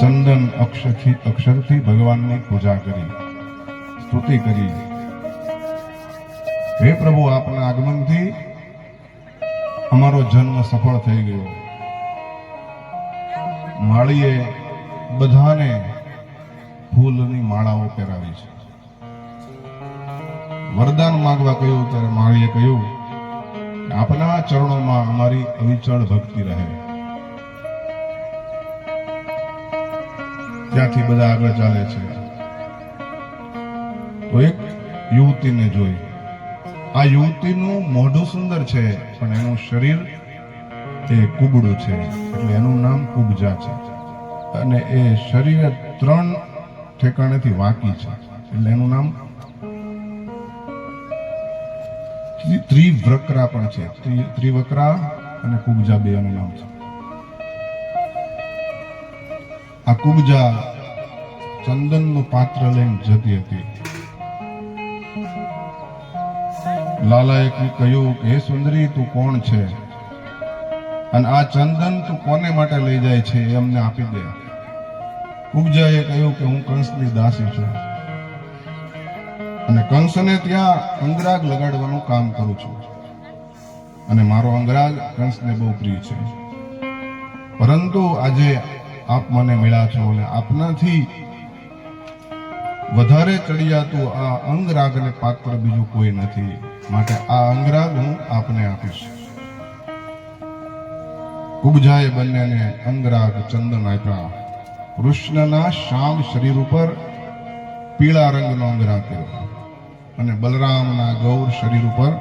ચંદન અક્ષરથી અક્ષરથી ભગવાનની પૂજા કરી. સ્તુતિ કરી. હે પ્રભુ, આપના આગમનથી અમારો જન્મ સફળ થઈ ગયો. માળીએ બધાને ફૂલની માળાઓ પહેરાવી છે. વરદાન માંગવા કહ્યું, ત્યારે માળીએ કહ્યું, આપના ચરણોમાં અમારી અવિચળ ભક્તિ રહે. ત્યાંથી બધા આગળ ચાલે છે. તો એક યુવતીને જોઈ. આ યુવતીનું મોઢું સુંદર છે, પણ એનું શરીર એ કુબડું છે, એટલે એનું નામ કુબજા છે. અને એ શરીર ત્રણ ઠેકાણેથી વાંકી છે, એટલે એનું નામ ત્રિ- ત્રિવક્રા પણ છે. ત્રિ- ત્રિવક્રા અને કુબજા બે એનું નામ છે. આ કુબજા ચંદનનું પાત્ર લઈને જતી હતી. લાલાએ કહ્યું કે, હે સુંદરી, તું કોણ છે? અને આ ચંદન તું કોને માટે લઈ જાય છે એ અમને આપી દે. કુબજાએ કહ્યું કે, હું કંસની દાસી છું. અને કંસને ત્યાં અંગરાગ લગાડવાનું કામ કરું છું. અને મારો અંગરાગ કંસને બહુ પ્રિય છે. પરંતુ આજે આપ મને મળ્યા છો અને આપનાથી વધારે ચડિયાતું આ અંગરાગને પાત્ર બીજું કોઈ નથી. માટે આ અંગરાગ હું આપને આપીશ. ઉપજાએ બંનેને અંગરાગ ચંદન આપ્યા. કૃષ્ણના શ્યામ શરીર ઉપર પીળા રંગનો અંગરાગ કર્યો અને બલરામના ગૌર શરીર ઉપર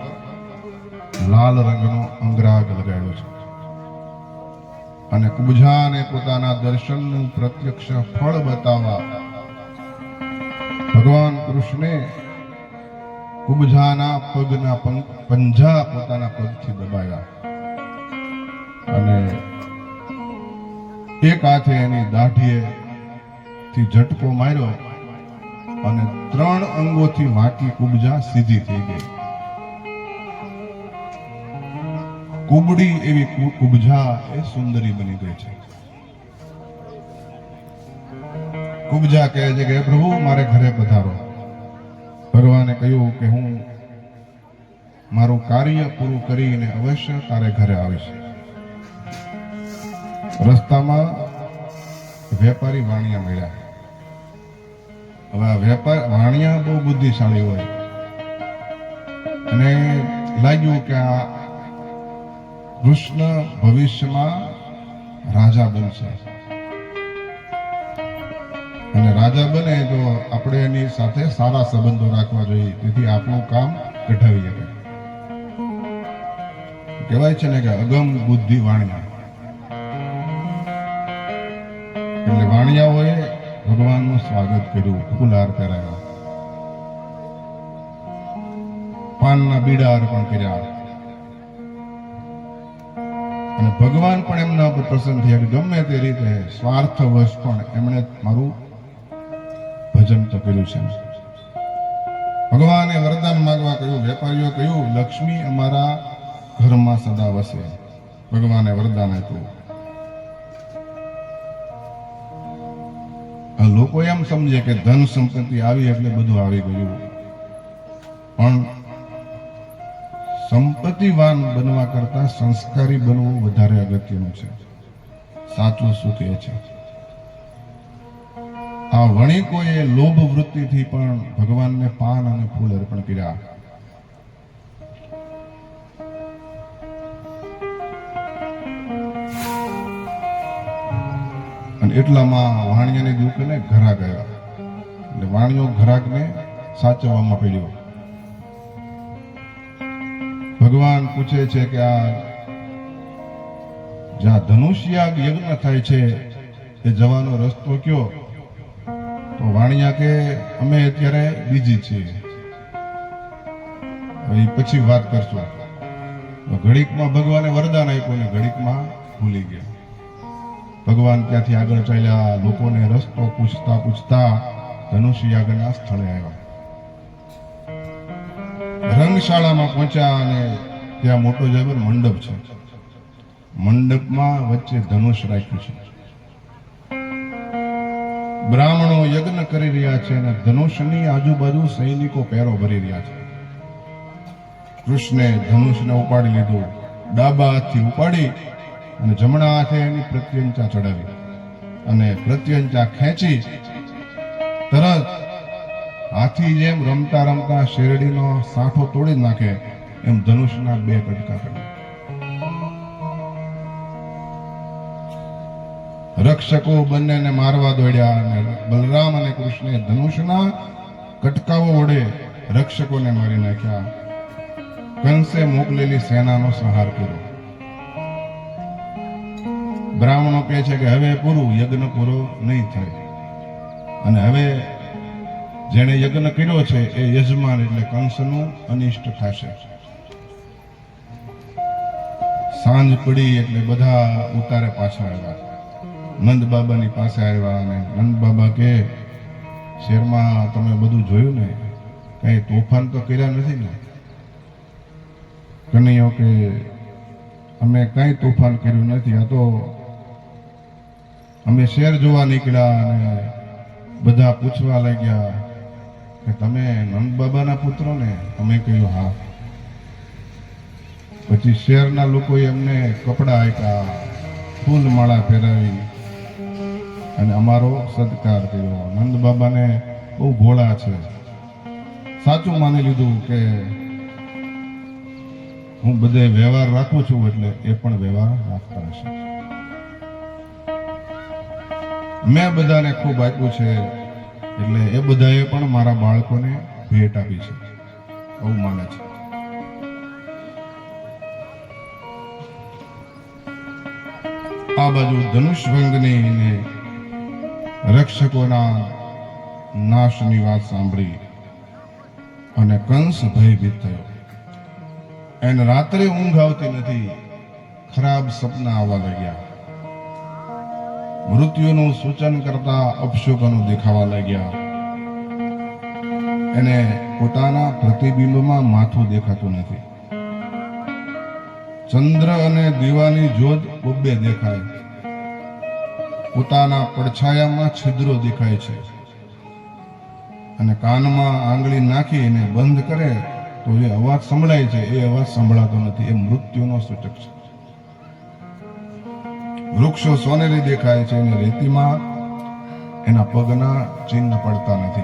લાલ રંગનો અંગરાગ લગાડ્યો છે. અને કુબજાને પોતાના દર્શનનું પ્રત્યક્ષ ફળ બતાવવા. ભગવાન કૃષ્ણે કુબજાના પગના પંજા પોતાના પગથી દબાવ્યા અને એક હાથે એની દાઢીએ થી ઝટકો માર્યો અને ત્રણ અંગોથી વાંકી કુબજા સીધી થઈ ગઈ. કુબડી એવી કુબજા એ સુંદરી બની ગઈ છે. કુબજા કહે છે કે, "હે પ્રભુ, મારે ઘરે પધારો. ભગવાને કહ્યું કે, હું મારું કાર્ય પૂરું કરીને અવશ્ય તારે ઘરે આવીશ. રસ્તામાં વેપારી વાણિયા મળ્યા. હવે વેપાર, વાણિયા બહુ બુદ્ધિશાળી હોય. અને લાગ્યું કે આ કૃષ્ણ ભવિષ્યમાં રાજા બનશે. અને રાજા બને તો આપણે એની સાથે સારા સંબંધો રાખવા જોઈએ. તેથી આપણું કામ કઢાવીએ કહેવાય છે ને કે અગમ બુદ્ધિ વાણિયા. એટલે વાણિયાઓએ ભગવાનનું સ્વાગત કર્યું, ફૂલહાર કરાયા પાનના બીડા અર્પણ કર્યા. અને ભગવાન પણ એમના ઉપર પ્રસન્ન થયા ગમે તે રીતે સ્વાર્થવશ પણ એમણે મારું ભજન તો કર્યું છે. ભગવાને વરદાન માગવા કહ્યું, વેપારીઓ કહ્યું, લક્ષ્મી અમારા ઘરમાં સદા વસે. ભગવાને વરદાન આપ્યું. લોકો એમ સમજે કે ધન સંપત્તિ આવી એટલે બધું આવી ગયું. પણ સંપત્તિવાન બનવા કરતા સંસ્કારી બનવું વધારે અગત્યનું છે. સાચું સુખ એ છે? આ વણિકોએ લોભ વૃત્તિથી પણ ભગવાનને પાન અને ફૂલ અર્પણ કર્યા. અને એટલામાં વાણિયાની દુકાને ઘરા ગયા. એટલે વાણિયો ઘરાકને સાચવવામાં પડ્યો. ભગવાન પૂછે છે કે આ જ્યાં ધનુષ્યાગ યજ્ઞ થાય છે, એ જવાનો રસ્તો કયો? તો વાણિયા કે, અમે અત્યારે બીજી છીએ. પછી વાત કરશું. તો ઘડીકમાં ભગવાને વરદાન આપ્યું ને ઘડીકમાં ભૂલી ગયા. ભગવાન ત્યાંથી આગળ ચાલ્યા, લોકોને રસ્તો પૂછતા પૂછતા ધનુષ્યાગના સ્થળે આવ્યા. રંગશાળામાં પહોંચ્યા અને ત્યાં મોટો જબર મંડપ છે. મંડપમાં વચ્ચે ધનુષ રાખ્યું છે. બ્રાહ્મણો યજ્ઞ કરી રહ્યા છે અને ધનુષની આજુબાજુ સૈનિકો પેરો ભરી રહ્યા છે. કૃષ્ણે ધનુષને ઉપાડી લીધું, ડાબા હાથથી ઉપાડી અને જમણા હાથે એની પ્રત્યંચા ચડાવી અને પ્રત્યંચા ખેંચી તરત હાથી જેમ રમતા રમતા શેરડીનો સાંઠો તોડી નાખે, એમ ધનુષના બે કટકા કર્યા રક્ષકો બંનેને મારવા દોડ્યા અને બલરામ અને કૃષ્ણે ધનુષના કટકાઓ વડે રક્ષકોને મારી નાખ્યા. કંસે મોકલેલી સેનાનો સંહાર કર્યો. બ્રાહ્મણો કહે છે કે હવે પૂરું યજ્ઞ પૂરો નહીં થાય. અને હવે જેણે યજ્ઞ કર્યો છે એ યજમાન એટલે કંસનું અનિષ્ટ થશે. સાંજ પડી એટલે બધા ઉતારે પાછા આવ્યા. નંદ બાબાની પાસે આવ્યા અને નંદ બાબા કે, શેરમાં તમે બધું જોયું ને? કઈ તોફાન તો કર્યા નથી ને? કનૈયો કે, અમે કઈ તોફાન કર્યું નથી, આ તો અમે શેર જોવા નીકળ્યા અને બધા પૂછવા લાગ્યા કે તમે નંદ બાબાના પુત્રો ને અમે કહ્યું, હા. પછી શહેરના લોકોએ એમને કપડાં આપ્યા, ફૂલ માળા ફેરાવી અને અમારો સત્કાર કર્યો. નંદ બાબાને બહુ ભોળા છે. સાચું માની લીધું કે હું બધે વ્યવહાર રાખું છું એટલે એ પણ વ્યવહાર રાખતા હશે. મેં બધાને ખૂબ આપ્યું છે. એટલે એ બધાએ પણ મારા બાળકોને ભેટ આપી છે. એવું માને છે. આ બાજુ ધનુષભંગની રક્ષકોના નાશની વાત સાંભળી અને કંસ ભયભીત થયો. એને રાત્રે ઊંઘ આવતી નથી. ખરાબ સપના આવવા લાગ્યા. મૃત્યુનું સૂચન કરતા અપશુકનો દેખાવા લાગ્યા. એને પોતાના પ્રતિબિંબમાં માથું દેખાતું નથી. ચંદ્ર અને દીવાની જોત બબ્બે દેખાય. પોતાના પડછાયામાં છિદ્રો દેખાય છે. અને કાનમાં આંગળી નાખીને બંધ કરે તો જે અવાજ સંભળાય છે. એ અવાજ સંભળાતો નથી. એ મૃત્યુનો સૂચક છે. વૃક્ષો સોનેરી દેખાય છે અને રેતીમાં એના પગના ચિહ્ન પડતા નથી.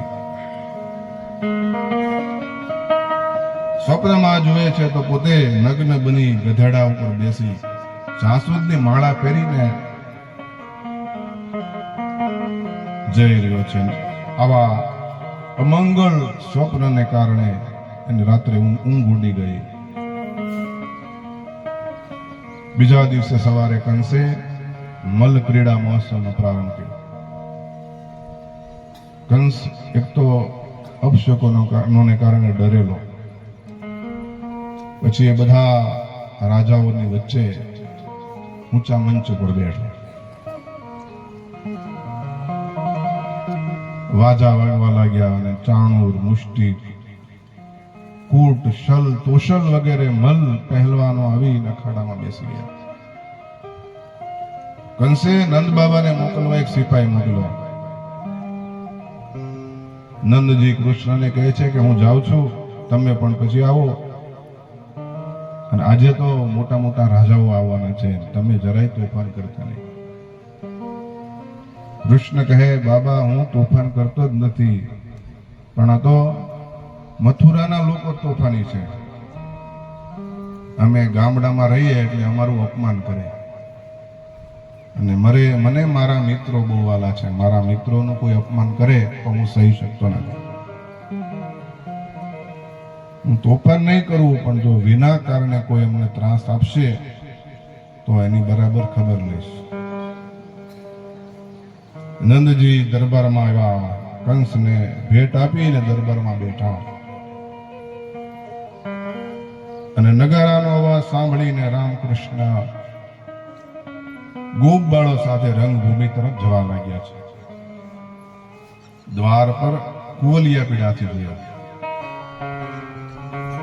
સ્વપ્નમાં જુએ છે તો પોતે નગ્ન બની ગધેડા ઉપર બેસી જાસૂદની માળા પહેરીને જઈ રહ્યો છે. આવા અમંગળ સ્વપ્નને કારણે એને રાત્રે ઊંઘ ઉડી ગઈ. બીજા દિવસે સવારે કંસે મલ્લ ક્રીડા મહોત્સવનો પ્રારંભ કર્યો. કંસ એક તો અપશકોને કારણે ડરેલો. પછી એ બધા રાજાઓની વચ્ચે ઊંચા મંચ પર બેઠો. વાજા વાગવા લાગ્યા અને ચાણુર, મુષ્ટિ, કૂટ, શલ, તોશલ વગેરે મલ પહેલવાનો આવી અખાડામાં બેસી ગયા. કંસે નંદ બાબાને મોકલવા એક સિપાહી મોકલ્યો નંદજી કૃષ્ણને કહે છે કે હું જાઉં છું, તમે પણ પછી આવો. અને આજે તો મોટા મોટા રાજાઓ આવવાના છે, તમે જરાય તોફાન કરતા નહીં. કૃષ્ણ કહે, બાબા, હું તોફાન કરતો જ નથી, પણ આ તો મથુરાના લોકો તોફાની છે. અમે ગામડામાં રહીએ એટલે અમારું અપમાન કરે. અને મરે, મને મારા મિત્રો બહુ વાલા છે. મારા મિત્રોનું કોઈ અપમાન કરે તો હું સહી શકતો નથી. હું તોફાન નહીં કરું, પણ જો વિના કારણે કોઈ અમને ત્રાસ આપશે, તો એની બરાબર ખબર લઈશ. નંદજી દરબારમાં આવ્યા. કંસને ભેટ આપીને દરબારમાં બેઠા. અને નગારાનો અવાજ સાંભળીને રામકૃષ્ણ ગોપ બાળો સાથે રંગભૂમિ તરફ જવા લાગ્યા છે. દ્વાર પર કુવલિયા પીડાથી થયા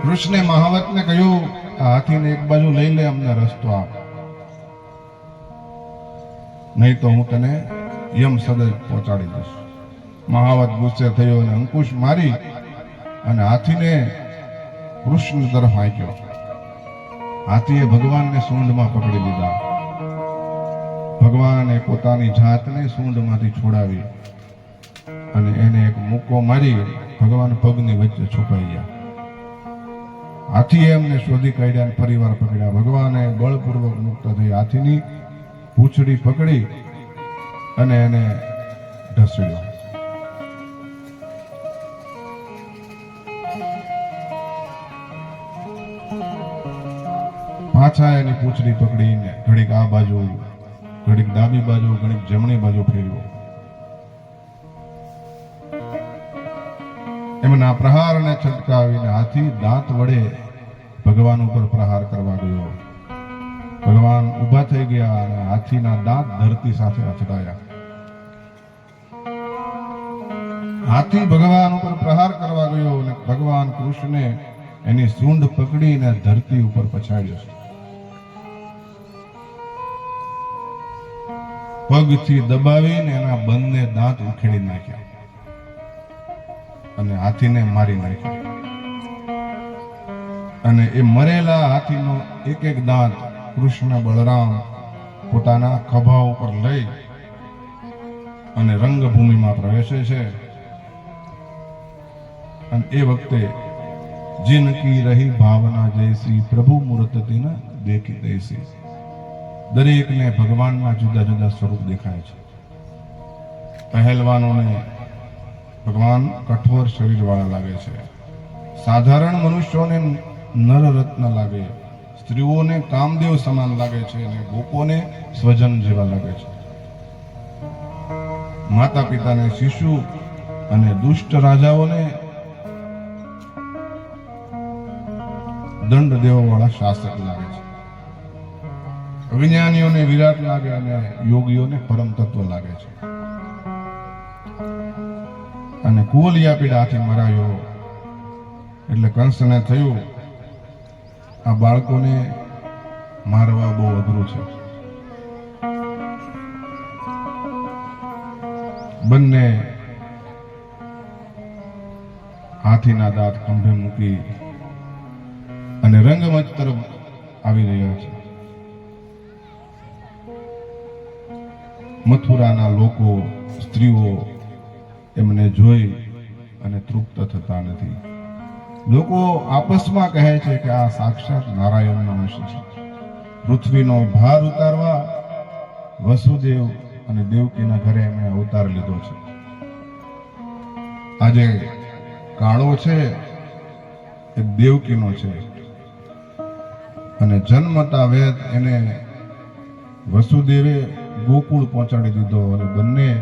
કૃષ્ણે મહાવતને કહ્યું, આ હાથીને એક બાજુ લઈ લે, અમને રસ્તો આપ. નહીં તો હું તને યમ સદજ પહોંચાડી દઈશ. મહાવત ગુસ્સે થયો અને અંકુશ મારી અને હાથીને કૃષ્ણ તરફ આંક્યો હાથીએ ભગવાનને સૂંઢમાં પકડી લીધા. ભગવાને પોતાની જાતને સૂંઢમાંથી છોડાવી અને એને એક મુક્કો મારી ભગવાન પગની વચ્ચે છુપાઈ ગયા હાથીએ એમને શોધી કાઢ્યા પરિવાર પકડ્યા. ભગવાને બળપૂર્વક મુક્ત થઈ હાથીની પૂંછડી પકડી અને એને ઢસડ્યો. પાછા એની પૂંછડી પકડીને ઘડીક આ બાજુ ઘડીક ડાબી બાજુ, ઘડીક જમણી બાજુ ફેરવ્યો એમના પ્રહારને છટકાવીને હાથી દાંત વડે ભગવાન ઉપર પ્રહાર કરવા ગયો. ભગવાન ઊભા થઈ ગયા અને હાથીના દાંત ધરતી સાથે અથડાયા હાથી ભગવાન ઉપર પ્રહાર કરવા ગયો અને ભગવાન કૃષ્ણે એની સૂંઢ પકડીને ધરતી ઉપર પછાડ્યો. પગથી દબાવીને એના બંને દાંત ઉખેડી નાખ્યા. અને હાથીને મારી નાખ્યો. અને એ મરેલા હાથીનો એક એક દાંત કૃષ્ણ બળરામ પોતાના ખભા ઉપર લઈ અને રંગભૂમિમાં પ્રવેશે છે. અને એ વખતે જિનકી રહી ભાવના જયસી પ્રભુ મૂર્તિને દેખી દેસી દરેકને ભગવાનના જુદા જુદા સ્વરૂપ દેખાય છે. પહેલવાનોને ભગવાન કઠોર શરીરવાળા લાગે છે. સાધારણ મનુષ્યોને નર રત્ન લાગે. સ્ત્રીઓને કામદેવ સમાન લાગે છે અને ગોપોને સ્વજન જેવા લાગે છે. માતા પિતાને શિશુ અને દુષ્ટ રાજાઓને દંડ દેવાવાળા શાસક લાગે છે. વિજ્ઞાનીઓને વિરાટ લાગે અને યોગીઓને પરમ તત્વ લાગે છે. અને કુવલિયા પીડાથી મરાયો. એટલે કંસને થયું, આ બાળકોને મારવા બહુ અઘરું છે. બંને હાથીના દાંત ખંભે મૂકી અને રંગમંચ તરફ આવી રહ્યા છે. મથુરાના લોકો, સ્ત્રીઓ એમને જોઈ અને તૃપ્ત થતા નથી. લોકો આપસમાં કહે છે કે આ સાક્ષાત નારાયણનો અંશ છે. પૃથ્વીનો ભાર ઉતારવા વસુદેવ અને દેવકીના ઘરે એમણે અવતાર લીધો છે. આજે કાળો છે, એ દેવકીનો છે. અને જન્મતા વેદ એને વસુદેવે ગોકુળ પહોંચાડી દીધો અને બંને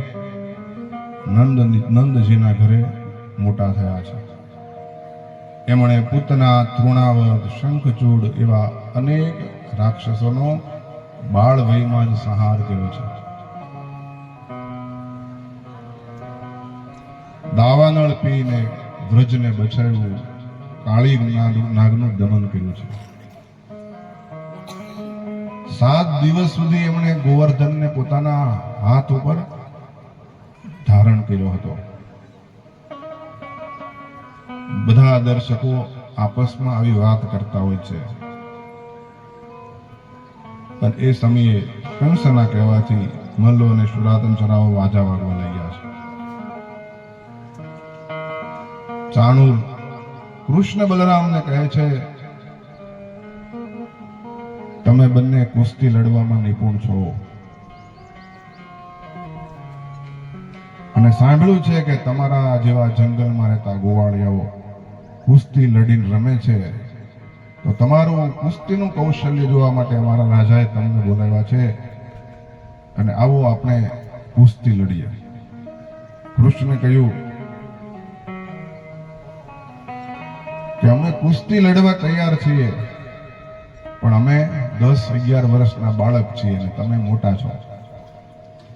નંદ નંદજીના ઘરે મોટા થયા છે. એમણે પૂતના તૃણાવત શંખચૂડ એવા અનેક રાક્ષસોનો બાળ વયમાં જ સંહાર કર્યો છે. દાવાનળ પીને વ્રજને બચાવ્યું, કાળી નાગ- નાગનું દમન કર્યું છે. સાત દિવસ સુધી એમણે ગોવર્ધનને પોતાના હાથ ઉપર ધારણ કર્યો હતો. બધા દર્શકો આપસમાં આવી વાત કરતા હોય છે. પણ એ સમયે કંસના કહેવાથી મલ્લો અને સુરાતન ચરાવો વાજા વાગવા લાગ્યા છે. ચાણુર કૃષ્ણ બલરામને કહે છે તમે બંને કુસ્તી લડવામાં નિપુણ છો. અને સાંભળ્યું છે કે તમારા જેવા જંગલમાં રહેતા ગોવાળિયાઓ કુસ્તી લડીને રમે છે. તો તમારું કુસ્તીનું કૌશલ્ય જોવા માટે અમારા રાજાએ તમને બોલાવ્યા છે. અને આવો આપણે કુસ્તી લડીએ. કૃષ્ણે કહ્યું, કે અમે કુસ્તી લડવા તૈયાર છીએ. પણ અમે દસ અગિયાર વર્ષના બાળક છીએ અને તમે મોટા છો.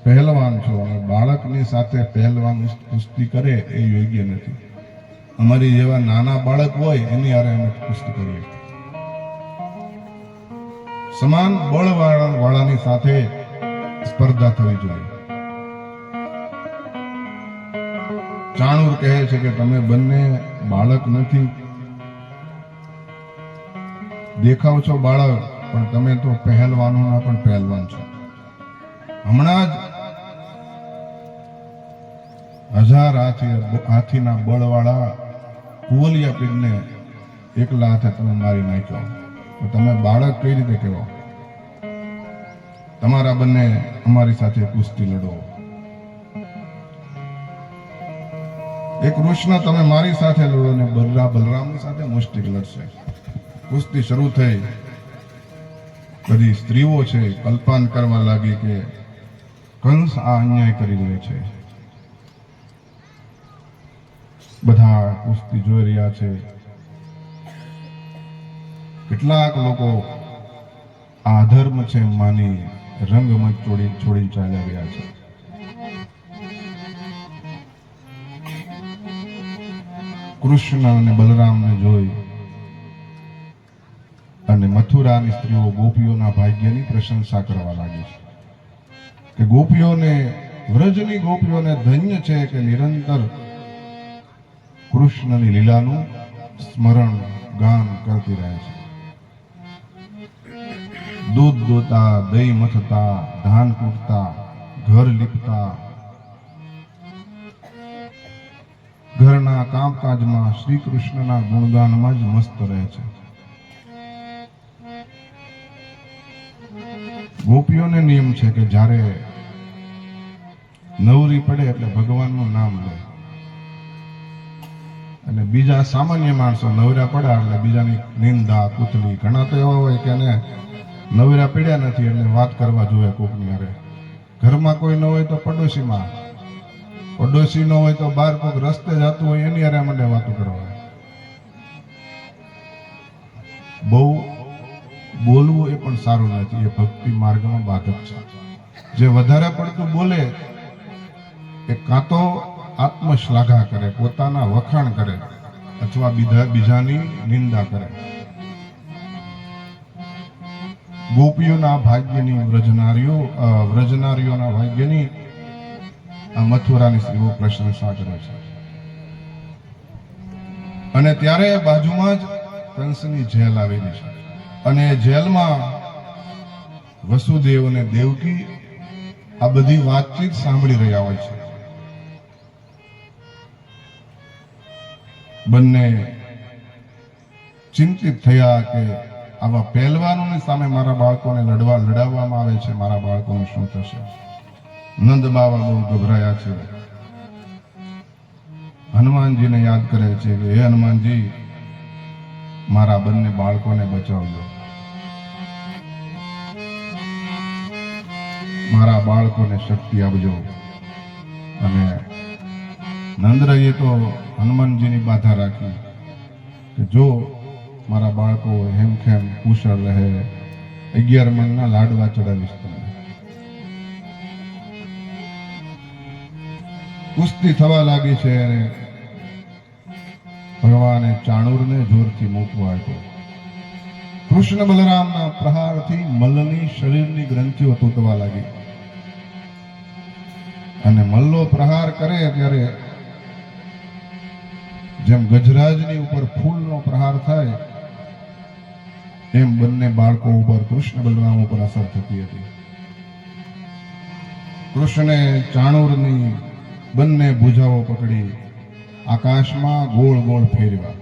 પહેલવાન છો અને બાળકની સાથે પહેલવાન કુસ્તી કરે એ યોગ્ય નથી. અમારી જેવા નાના બાળક હોય એની હારે અમે કુસ્તી કરીએ. સમાન બળવાળા વાળાની સાથે સ્પર્ધા થવી જોઈએ. ચાણુર કહે છે કે તમે બંને બાળક નથી દેખાવ છો બાળક, પણ તમે તો પહેલવાનોના પણ પહેલવાન છો. હમણાં જ હજાર હાથી, હાથીના બળવાળા કુવલિયા પીરને એકલા હાથે તમે મારી નાખ્યો. તો તમે બાળક કઈ રીતે કહેવો? તમારા બંને અમારી સાથે કુસ્તી લડો. એ કૃષ્ણ તમે મારી સાથે લડો ને બલરા બલરામની સાથે મુષ્ટિક લડશે. કુસ્તી શરૂ થઈ. બધી સ્ત્રીઓ છે, કલ્પાન કરવા લાગી કે કંસ આ અન્યાય કરી રહ્યો છે. બધા કુસ્તી જોઈ રહ્યા છે. કેટલાક લોકો આ ધર્મ છે માની રંગમંચ છોડી છોડી ચાલ્યા ગયા છે. કૃષ્ણ અને બલરામને જોઈ અને મથુરાની સ્ત્રીઓ ગોપીઓના ભાગ્યની પ્રશંસા કરવા લાગી છે. કે ગોપીઓને, વ્રજની ગોપીઓને ધન્ય છે કે નિરંતર કૃષ્ણની લીલાનું સ્મરણ ગાન કરતી રહે છે. દૂધ દોતા, દહીં મથતા, ધાન કૂટતા, ઘર લીપતા, ઘરના કામકાજમાં શ્રી કૃષ્ણના ગુણગાનમાં જ મસ્ત રહે છે. ગોપીઓને નિયમ છે કે જ્યારે નવરી પડે એટલે ભગવાનનું નામ લે. અને બીજા સામાન્ય માણસો નવરા પડ્યા એટલે બીજાની નિંદા કુથલી ઘણા તો એવા હોય કે એને નવરા પીડ્યા નથી એટલે વાત કરવા જોઈએ કોકની અરે ઘરમાં કોઈ ન હોય તો પડોશીમાં. પડોશી ન હોય તો બાર કોઈક રસ્તે જતું હોય એની અરે મને વાતો કરવા. બોલવું એ પણ સારું નથી. એ ભક્તિ માર્ગમાં બાધક છે. જે વધારે પડતું બોલે, એ કાં તો આત્મશ્લાઘા કરે, પોતાના વખાણ કરે, અથવા બીજા બીજાની નિંદા કરે. ગોપીઓના ભાગ્યની વ્રજનારીઓ વ્રજનારીઓના ભાગ્યની આ મથુરાની સ્ત્રીઓ પ્રશંસા કરે છે. અને ત્યારે બાજુમાં જ કંસની જેલ આવેલી છે. અને જેલમાં વસુદેવ અને દેવકી આ બધી વાતચીત સાંભળી રહ્યા હોય છે. બંને ચિંતિત થયા કે આવા પહેલવાનોની સામે મારા બાળકોને લડવા લડાવવામાં આવે છે, મારા બાળકોનું શું થશે? નંદ બાબા બહુ ગભરાયા છે. હનુમાનજીને યાદ કરે છે કે, હે હનુમાનજી, મારા બંને બાળકોને બચાવજો. મારા બાળકોને શક્તિ આપજો. અને નંદરાઈએ તો હનુમાનજીની બાધા રાખી કે જો મારા બાળકો હેમખેમ કુશળ રહે, અગિયાર મહિના લાડવા ચડાવીશ તમને. કુસ્તી થવા લાગી છે અને ભગવાને ચાણુરને જોરથી મૂકવા આપ્યો. કૃષ્ણ બલરામના પ્રહારથી મલ્લની શરીરની ગ્રંથિઓ તૂટવા લાગી. અને મલ્લો પ્રહાર કરે ત્યારે જેમ ગજરાજની ઉપર ફૂલનો પ્રહાર થાય, એમ બંને બાળકો ઉપર કૃષ્ણ બલરામ ઉપર અસર થતી હતી. કૃષ્ણે ચાણૂરની બંને ભુજાઓ પકડી આકાશમાં ગોળ ગોળ ફેરવ્યા.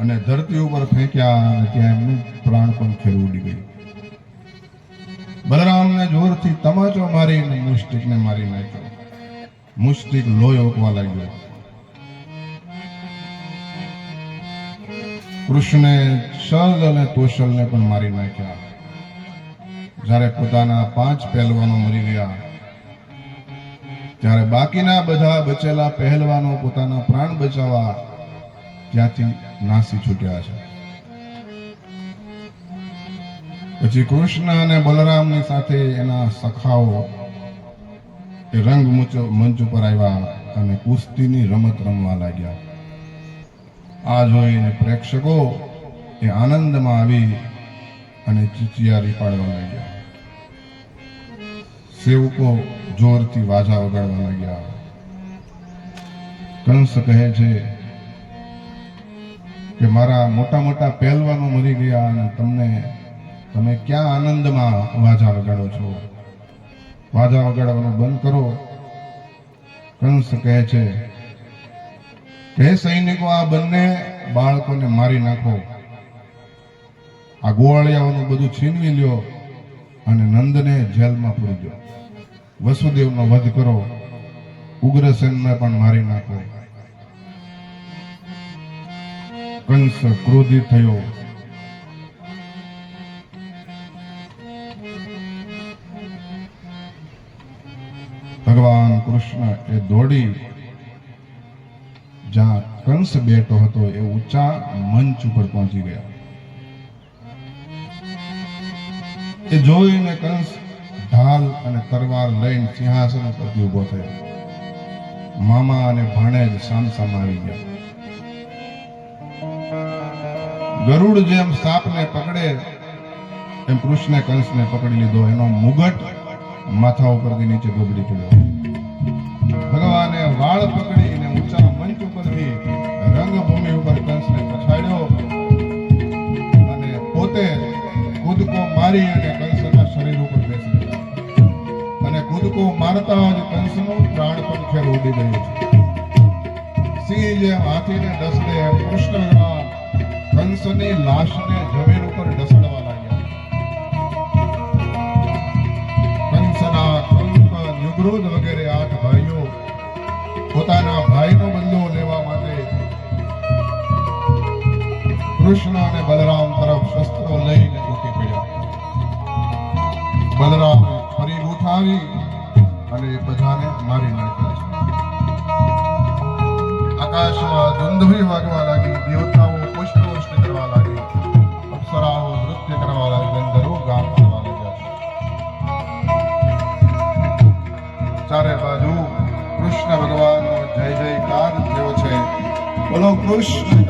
અને ધરતી ઉપર ફેંક્યા ત્યાં એમનું પ્રાણ પણ ખેર ઉડી ગયું. બલરામને જોરથી તમાચો મારીને મુસ્ટિકને મારી નાખ્યો. મુસ્ટિક લોહી ઓકવા લાગ્યો. કૃષ્ણે શલ અને તોશલને પણ મારી નાખ્યા. જ્યારે પોતાના પાંચ પહેલવાનો મરી ગયા, ત્યારે બાકીના બધા બચેલા પહેલવાનો પોતાના પ્રાણ બચાવવા ત્યાંથી નાસી છૂટ્યા છે. પછી કૃષ્ણ અને બલરામની સાથે એના સખાઓ એ રંગ મંચ ઉપર આવ્યા અને કુસ્તીની રમત રમવા લાગ્યા. આ જોઈને પ્રેક્ષકો એ આનંદમાં આવી અને ચીચિયારી પાડવા લાગ્યા. સેવકો જોરથી વાજા વગાડવા લાગ્યા. કંસ કહે છે કે મારા મોટા મોટા પહેલવાનો મરી ગયા અને તમને, તમે ક્યાં આનંદમાં વાજા વગાડો છો? વાજા વગાડવાનું બંધ કરો. કંસ કહે છે, હે સૈનિકો, આ બંને બાળકોને મારી નાખો. આ ગોવાળિયાઓનું બધું છીનવી લ્યો અને નંદને જેલમાં પૂરી દો. વસુદેવનો વધ કરો. ઉગ્રસેનને પણ મારી નાખો. કંસ ક્રોધિત થયો. ભગવાન કૃષ્ણ એ દોડી. જ્યાં કંસ બેઠો હતો એ ઊંચા મંચ ઉપર પહોંચી ગયા. એ જોઈને કંસ ઢાલ અને તરવાર લઈને સિંહાસન પરથી ઊભો થયો. મામા અને ભાણેજ સામસામ આવી ગયા. ગરુડ જેમ સાપને પકડે, એમ કૃષ્ણે કંસને પકડી લીધો. એનો મુગટ માથા ઉપરથી નીચે ગબડી ચડ્યો. ભગવાને વાળ પકડીને ઊંચા મંચ ઉપરથી રંગભૂમિ ઉપર કંસને પછાડ્યો અને પોતે કૂદકો મારી અને કંસના શરીર ઉપર બેસી અને કૂદકો મારતા જ કંસનું પ્રાણ પણ ખેર ઉડી ગયું છે. સિંહ જેમ હાથીને ડસડે કૃષ્ણ કંસની લાશને જમીન ઉપર ઢસડવા લાગ્યા. કંસના કંક યુગરોધ વગેરે બલરામજી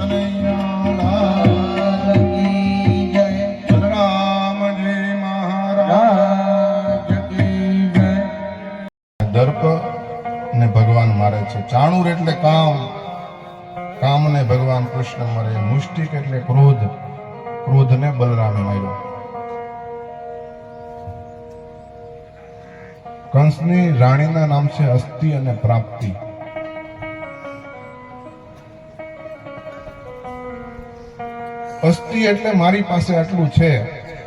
મહારાજ દર્પ ને ભગવાન મારે છે. ચાણુર એટલે કામ. કામને ભગવાન કૃષ્ણ મરે. મુષ્ટિક એટલે ક્રોધ. ક્રોધને બલરામે માર્યો. કંસની રાણીના નામ છે અસ્થિ અને પ્રાપ્તિ. અસ્થિ એટલે મારી પાસે આટલું છે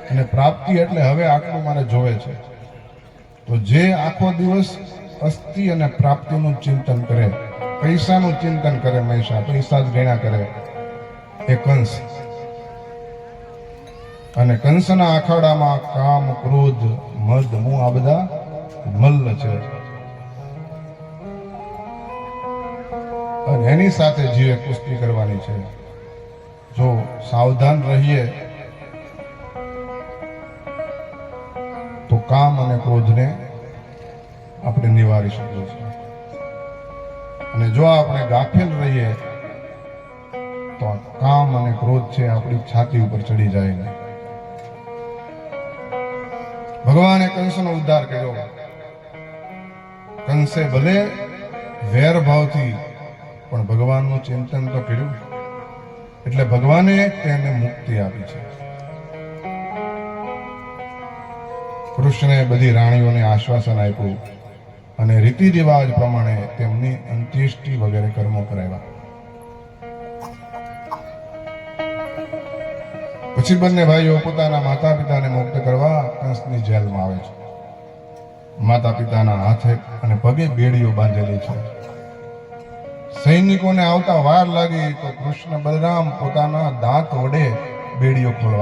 અને પ્રાપ્તિ એટલે હવે આટલું મારે જોવે છે. તો જે આખો દિવસ અસ્થિ અને પ્રાપ્તિનું ચિંતન કરે, પૈસાનું ચિંતન કરે મહિષા પૈસા જ ગણ્યા કરે, એ કંસ. અને કંસના આખાડામાં કામ, ક્રોધ, મદ મું આ બધા મલ્લ છે. અને એની સાથે જીવે કુસ્તી કરવાની છે. જો સાવધાન રહીએ, તો કામ અને ક્રોધને આપણે નિવારી શકીએ છીએ. અને જો આપણે ગાફેલ રહીએ, તો કામ અને ક્રોધ છે આપણી છાતી ઉપર ચડી જાય નહીં. ભગવાને કંસનો ઉદ્ધાર કર્યો. કંસે ભલે વેર ભાવથી પણ ભગવાનનું ચિંતન તો કર્યું. એટલે ભગવાને તેને મુક્તિ આપી છે. કૃષ્ણે બધી રાણીઓને આશ્વાસન આપ્યું અને રીતિ રિવાજ પ્રમાણે તેમની અંત્યેષ્ટિ વગેરે કર્મો કરાવ્યા. પછી બંને ભાઈઓ પોતાના માતા પિતાને મુક્ત કરવા કંસની જેલમાં આવે છે. માતા પિતાના હાથે અને પગે બેડીઓ બાંધેલી છે. સૈનિકોને આવતા વાર લાગી તો કૃષ્ણ બલરામ પોતાના દાંત વડે બેડીઓ ખોલવા